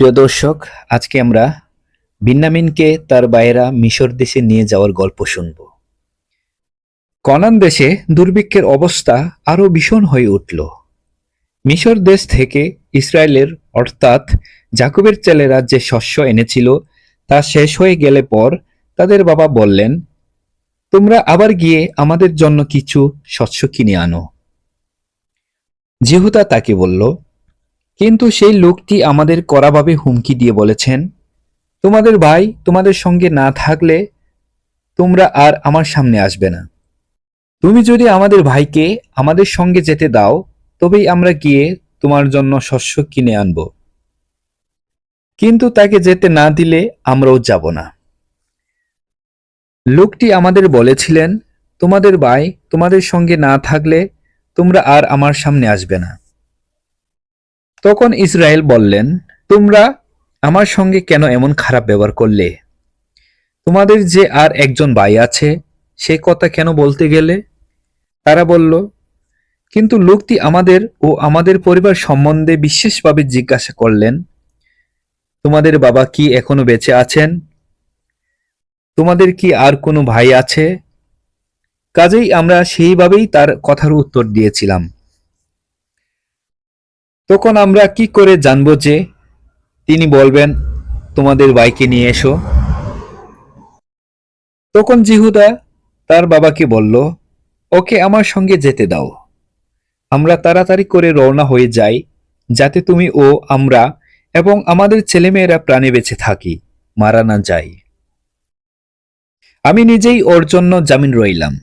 প্রিয় দর্শক, আজকে আমরা বিন্নামিনকে তার বাইরা মিশর দেশে নিয়ে যাওয়ার গল্প শুনব। কনান দেশে দুর্ভিক্ষের অবস্থা আরও ভীষণ হয়ে উঠল। মিশর দেশ থেকে ইসরায়েলের, অর্থাৎ জাকুবের ছেলেরা যে শস্য এনেছিল তা শেষ হয়ে গেলে পর তাদের বাবা বললেন, তোমরা আবার গিয়ে আমাদের জন্য কিছু শস্য কিনে আনো। জিহুদা তাকে বলল কিন্তু সেই লোকটি আমাদের কড়াভাবে হুমকি দিয়ে বলেছেন, তোমাদের ভাই তোমাদের সঙ্গে না থাকলে তোমরা আর আমার সামনে আসবে না। তুমি যদি আমাদের ভাইকে আমাদের সঙ্গে যেতে দাও, তবেই আমরা গিয়ে তোমার জন্য শস্য কিনে আনব। কিন্তু তাকে যেতে না দিলে আমরাও যাব না। লোকটি আমাদের বলেছিলেন, তোমাদের ভাই তোমাদের সঙ্গে না থাকলে তোমরা আর আমার সামনে আসবে না। তখন ইসরায়েল বললেন, তোমরা আমার সঙ্গে কেন এমন খারাপ ব্যবহার করলে? তোমাদের যে আর একজন ভাই আছে, সে কথা কেন বলতে গেলে? তারা বলল, কিন্তু লোকটি আমাদের ও আমাদের পরিবার সম্বন্ধে বিশেষভাবে জিজ্ঞাসা করলেন, তোমাদের বাবা কি এখনও বেঁচে আছেন? তোমাদের কি আর কোনো ভাই আছে? কাজেই আমরা সেইভাবেই তার কথার উত্তর দিয়েছিলাম। তখন আমরা কি করে জানব যে তিনি বলবেন, তোমাদের ভাইকে নিয়ে এসো তখন জিহুদা তার বাবাকে বলল, ওকে আমার সঙ্গে যেতে দাও। আমরা তাড়াতাড়ি করে রওনা হয়ে যাই, যাতে তুমি ও আমরা এবং আমাদের ছেলেমেয়েরা প্রাণে বেঁচে থাকি, মারা না যাই। আমি নিজেই ওর জন্য জামিন রইলাম।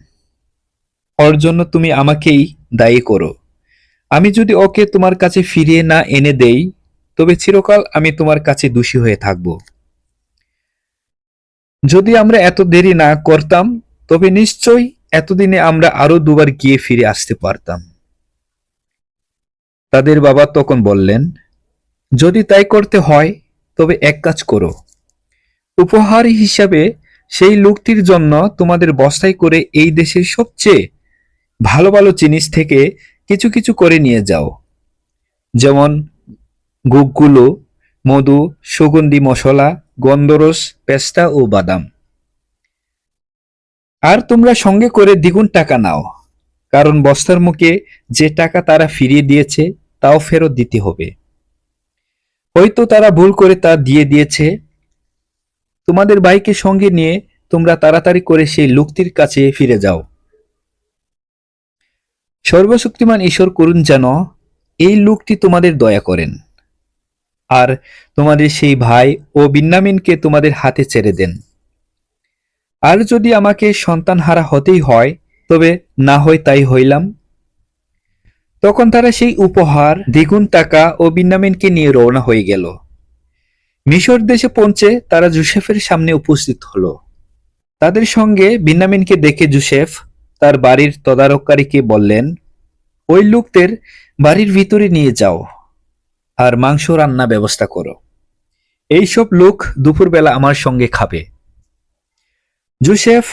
ওর জন্য তুমি আমাকেই দায়ী করো। আমি যদি ওকে তোমার কাছে ফিরিয়ে না এনে দেই, তবে চিরকাল আমি তোমার কাছে দোষী হয়ে থাকব। যদি আমরা এত দেরি না করতাম, তবে নিশ্চয়ই এতদিনে আমরা আরও দুবার গিয়ে ফিরে আসতে পারতাম। তাদের বাবা তখন বললেন, যদি তাই করতে হয়, তবে এক কাজ করো। উপহার হিসাবে সেই লোকটির জন্য তোমাদের বস্তায় করে এই দেশের সবচেয়ে ভালো ভালো জিনিস থেকে কিছু কিছু করে নিয়ে যাও। যেমন গুগগুলো, মধু, সুগন্ধি মশলা, গন্ধরস, পেস্তা ও বাদাম। আর তোমরা সঙ্গে করে দ্বিগুণ টাকা নাও, কারণ বস্তার মুখে যে টাকা তারা ফিরিয়ে দিয়েছে, তাও ফেরত দিতে হবে। হয়তো তারা ভুল করে তা দিয়ে দিয়েছে। তোমাদের বাইকে সঙ্গে নিয়ে তোমরা তাড়াতাড়ি করে সেই লোকটির কাছে ফিরে যাও। সর্বশক্তিমান ঈশ্বর করুন যেন এই লোকটি তোমাদের দয়া করেন। আর তোমাদের সেই ভাই ও বিন্নামিনকে তোমাদের হাতে ছেড়ে দেন। আর যদি আমাকে সন্তান হারা হতেই হয়, তবে না হয় তাই হইলাম। তখন তারা সেই উপহার, দ্বিগুণ টাকা ও বিন্নামিনকে নিয়ে রওনা হয়ে গেল। মিশর দেশে পৌঁছে তারা জুসেফের সামনে উপস্থিত হলো। তাদের সঙ্গে বিন্নামিনকে দেখে জুসেফ তার বাড়ির তদারককারীকে বললেন, ওই লোকদের বাড়ির ভিতরে নিয়ে যাও আর মাংস রান্না ব্যবস্থা করো। এইসব লোক দুপুরবেলা আমার সঙ্গে খাবে। জুসেফ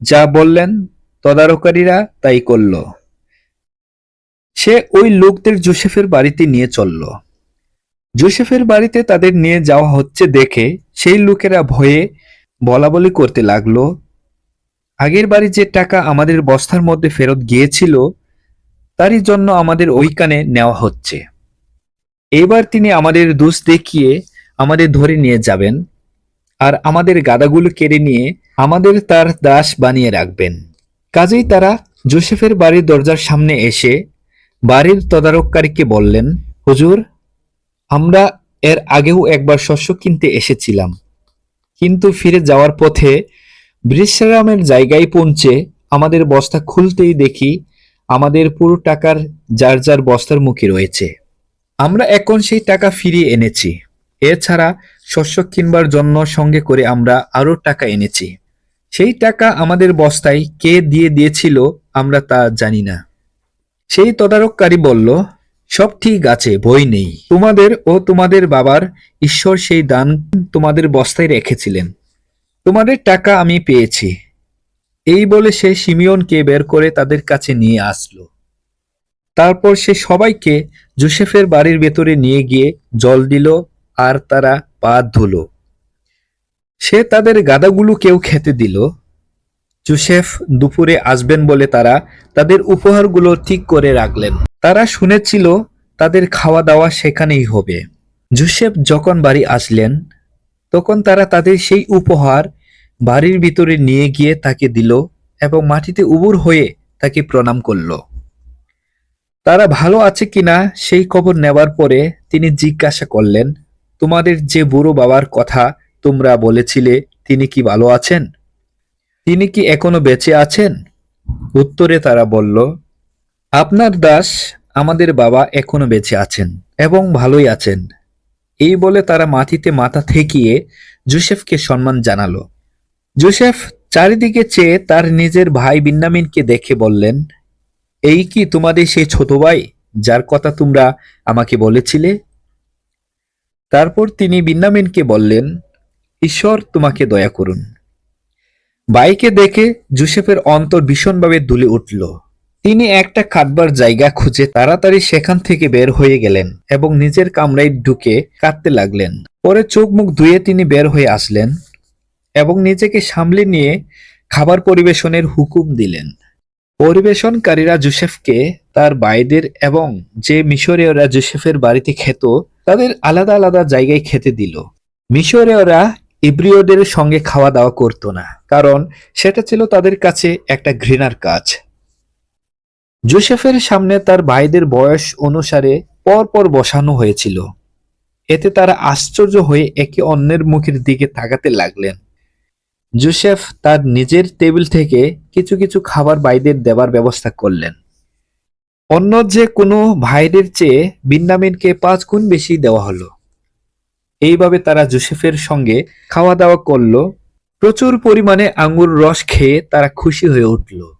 যা বললেন তদারকারীরা তাই করল। সে ওই লোকদের জোসেফের বাড়িতে নিয়ে চলল। জোসেফের বাড়িতে তাদের নিয়ে যাওয়া হচ্ছে দেখে সেই লোকেরা ভয়ে বলা বলি করতে লাগল আগের বাড়ি যে টাকা আমাদের বস্তার মধ্যে ফেরত গিয়েছিল, তারই জন্য আমাদের ওইখানে নেওয়া হচ্ছে। এবার তিনি আমাদের দোষ দেখিয়ে আমাদের ধরে নিয়ে যাবেন আর আমাদের গাদাগুলো কেড়ে নিয়ে আমাদের তার দাস বানিয়ে রাখবেন। কাজেই তারা জোসেফের বাড়ির দরজার সামনে এসে বাড়ির তদারককারীকে বললেন, হুজুর, আমরা এর আগেও একবার শস্য কিনতে এসেছিলাম। কিন্তু ফিরে যাওয়ার পথে বৃষারামের জায়গায় পৌঁছে আমাদের বস্তা খুলতেই দেখি আমাদের পুরো টাকার যার যার বস্তার মুখে রয়েছে। আমরা এখন সেই টাকা ফিরিয়ে এনেছি। এছাড়া শস্য কিনবার জন্য সঙ্গে করে আমরা আরও টাকা এনেছি। সেই টাকা আমাদের বস্তায় কে দিয়ে দিয়েছিল আমরা তা জানি না। সেই তদারককারী বলল, সব ঠিক আছে বই নেই। তোমাদের ও তোমাদের বাবার ঈশ্বর সেই দান তোমাদের বস্তায় রেখেছিলেন। তোমাদের টাকা আমি পেয়েছি। এই বলে সে সিমিয়নকে বের করে তাদের কাছে নিয়ে আসলো। তারপর সে সবাইকে জোসেফের বাড়ির ভেতরে নিয়ে গিয়ে জল দিল আর তারা পা ধুলো। সে তাদের গাদাগুলোকেও খেতে দিল। জোসেফ দুপুরে আসবেন বলে তারা তাদের উপহারগুলো ঠিক করে রাখলেন। তারা শুনেছিল তাদের খাওয়া দাওয়া সেখানেই হবে। জোসেফ যখন বাড়ি আসলেন তখন তারা তাদের সেই উপহার বাড়ির ভিতরে নিয়ে গিয়ে তাকে দিল এবং মাটিতে উবুর হয়ে তাকে প্রণাম করল। তারা ভালো আছে কিনা সেই খবর নেবার পরে তিনি জিজ্ঞাসা করলেন, তোমাদের যে বুড়ো বাবার কথা তোমরা বলেছিলে, তিনি কি ভালো আছেন? তিনি কি এখনও বেঁচে আছেন? উত্তরে তারা বলল, আপনার দাস আমাদের বাবা এখনও বেঁচে আছেন এবং ভালোই আছেন। এই বলে তারা মাটিতে মাথা ঠেকিয়ে জোসেফকে সম্মান জানালো। জোসেফ চারিদিকে চেয়ে তার নিজের ভাই বিন্যামিনকে দেখে বললেন, এই কি তোমাদের সেই ছোট ভাই যার কথা তোমরা আমাকে বলেছিলে? তারপর তিনি বিন্যামিনকে বললেন, ঈশ্বর তোমাকে দয়া করুন। বাইকে দেখে জোসেফের অন্তর ভীষণভাবে দুলে উঠল। তিনি একটা কাটবার জায়গা খুঁজে তাড়াতাড়ি সেখান থেকে বের হয়ে গেলেন এবং নিজের কামরায় ঢুকে কাঁদতে লাগলেন। পরে চোখ মুখ ধুয়ে তিনি বের হয়ে আসলেন এবং নিজেকে সামলে নিয়ে খাবার পরিবেশনের হুকুম দিলেন। পরিবেশনকারীরা জোসেফকে, তার বাইদের এবং যে মিশরীয়রা জোসেফের বাড়িতে খেত, তাদের আলাদা আলাদা জায়গায় খেতে দিল। মিশরীয়রা ইব্রিয়দের সঙ্গে খাওয়া দাওয়া করত না, কারণ সেটা ছিল তাদের কাছে একটা ঘৃণার কাজ। জোসেফের সামনে তার ভাইদের বয়স অনুসারে পর পর বসানো হয়েছিল। এতে তারা আশ্চর্য হয়ে একে অন্যের মুখের দিকে তাকাতে লাগলেন। জোসেফ তার নিজের টেবিল থেকে কিছু কিছু খাবার ভাইদের দেওয়ার ব্যবস্থা করলেন। অন্য যে কোনো ভাইদের চেয়ে বিন্যামিনকে পাঁচ গুণ বেশি দেওয়া হলো। এইভাবে তারা জোসেফের সঙ্গে খাওয়া দাওয়া করল। প্রচুর পরিমাণে আঙ্গুর রস খেয়ে তারা খুশি হয়ে উঠল।